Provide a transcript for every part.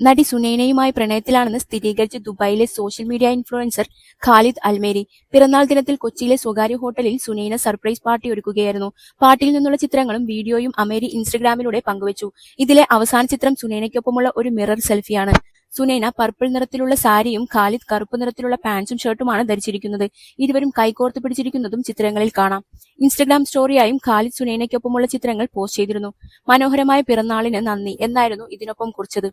നടി സുനൈനയുമായി പ്രണയത്തിലാണെന്ന് സ്ഥിരീകരിച്ച് ദുബായിലെ social media influencer Khalid Al Ameri. പിറന്നാൾ ദിനത്തിൽ കൊച്ചിയിലെ സ്വകാര്യ ഹോട്ടലിൽ സുനൈന സർപ്രൈസ് പാർട്ടി ഒരുക്കുകയായിരുന്നു. പാർട്ടിയിൽ നിന്നുള്ള ചിത്രങ്ങളും വീഡിയോയും അമേരി ഇൻസ്റ്റഗ്രാമിലൂടെ പങ്കുവച്ചു. ഇതിലെ അവസാന ചിത്രം സുനൈനയ്ക്കൊപ്പമുള്ള ഒരു മിറർ സെൽഫിയാണ്. സുനൈന പർപ്പിൾ നിറത്തിലുള്ള സാരിയും ഖാലിദ് കറുപ്പ് നിറത്തിലുള്ള പാൻസും ഷർട്ടുമാണ് ധരിച്ചിരിക്കുന്നത്. ഇരുവരും കൈകോർത്ത് പിടിച്ചിരിക്കുന്നതും ചിത്രങ്ങളിൽ കാണാം. ഇൻസ്റ്റഗ്രാം സ്റ്റോറിയായും ഖാലിദ് സുനൈനയ്ക്കൊപ്പമുള്ള ചിത്രങ്ങൾ പോസ്റ്റ് ചെയ്തിരുന്നു. മനോഹരമായ പിറന്നാളിന് നന്ദി. എന്നായിരുന്നു ഇതിനൊപ്പം കുറിച്ചത്.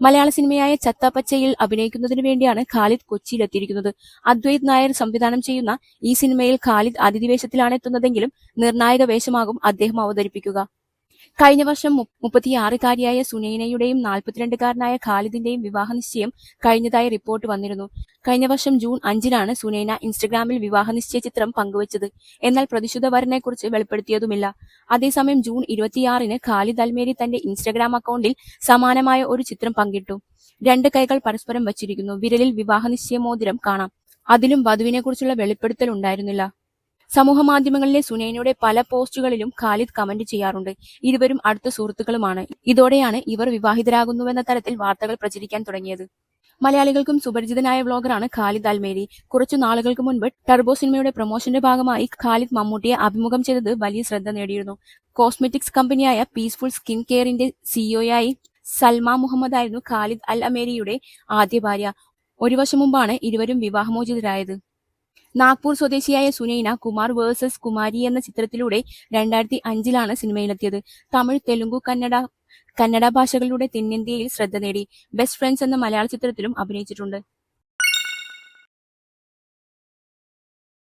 മലയാള സിനിമയായ ചത്താപ്പച്ചയിൽ അഭിനയിക്കുന്നതിനു വേണ്ടിയാണ് ഖാലിദ് കൊച്ചിയിലെത്തിയിരിക്കുന്നത്. അദ്വൈത് നായർ സംവിധാനം ചെയ്യുന്ന ഈ സിനിമയിൽ ഖാലിദ് അതിഥി വേഷത്തിലാണ് എത്തുന്നതെങ്കിലും നിർണായക വേഷമാകും അദ്ദേഹം അവതരിപ്പിക്കുക. കഴിഞ്ഞ വർഷം മുപ്പത്തിയാറുകാരിയായ സുനൈനയുടെയും നാൽപ്പത്തിരണ്ടുകാരനായ ഖാലിദിന്റെയും വിവാഹ നിശ്ചയം കഴിഞ്ഞതായി റിപ്പോർട്ട് വന്നിരുന്നു. കഴിഞ്ഞ വർഷം ജൂൺ അഞ്ചിനാണ് സുനൈന ഇൻസ്റ്റഗ്രാമിൽ വിവാഹ നിശ്ചയ ചിത്രം പങ്കുവച്ചത്. എന്നാൽ പ്രതിശുദ്ധ വരനെക്കുറിച്ച് വെളിപ്പെടുത്തിയതുമില്ല. അതേസമയം ജൂൺ ഇരുപത്തിയാറിന് ഖാലിദ് അൽമേരി തന്റെ ഇൻസ്റ്റഗ്രാം അക്കൗണ്ടിൽ സമാനമായ ഒരു ചിത്രം പങ്കിട്ടു. രണ്ട് കൈകൾ പരസ്പരം വച്ചിരിക്കുന്നു. വിരലിൽ വിവാഹ നിശ്ചയ മോതിരം കാണാം. അതിലും വധുവിനെക്കുറിച്ചുള്ള വെളിപ്പെടുത്തൽ ഉണ്ടായിരുന്നില്ല. സമൂഹ മാധ്യമങ്ങളിലെ സുനൈനയുടെ പല പോസ്റ്റുകളിലും ഖാലിദ് കമന്റ് ചെയ്യാറുണ്ട്. ഇരുവരും അടുത്ത സുഹൃത്തുക്കളുമാണ്. ഇതോടെയാണ് ഇവർ വിവാഹിതരാകുന്നുവെന്ന തരത്തിൽ വാർത്തകൾ പ്രചരിക്കാൻ തുടങ്ങിയത്. മലയാളികൾക്കും സുപരിചിതനായ വ്ളോഗറാണ് ഖാലിദ് അൽമേരി. കുറച്ചു നാളുകൾക്ക് മുൻപ് ടർബോ സിനിമയുടെ പ്രൊമോഷന്റെ ഭാഗമായി ഖാലിദ് മമ്മൂട്ടിയെ അഭിമുഖം ചെയ്തത് വലിയ ശ്രദ്ധ നേടിയിരുന്നു. കോസ്മെറ്റിക്സ് കമ്പനിയായ പീസ്ഫുൾ സ്കിൻ കെയറിന്റെ സിഇഒയായി സൽമ മുഹമ്മദ് ആയിരുന്നു ഖാലിദ് അൽ അമേരിയുടെ ആദ്യ ഭാര്യ. ഒരു വർഷം മുമ്പാണ് ഇരുവരും വിവാഹമോചിതരായത്. നാഗ്പൂർ സ്വദേശിയായ സുനൈന കുമാർ വേഴ്സസ് കുമാരി എന്ന ചിത്രത്തിലൂടെ രണ്ടായിരത്തി അഞ്ചിലാണ് സിനിമയിലെത്തിയത്. തമിഴ് തെലുങ്കു കന്നഡ കന്നഡ ഭാഷകളിലൂടെ തെന്നിന്ത്യയിൽ ശ്രദ്ധ നേടി. ബെസ്റ്റ് ഫ്രണ്ട്സ് എന്ന മലയാള ചിത്രത്തിലും അഭിനയിച്ചിട്ടുണ്ട്.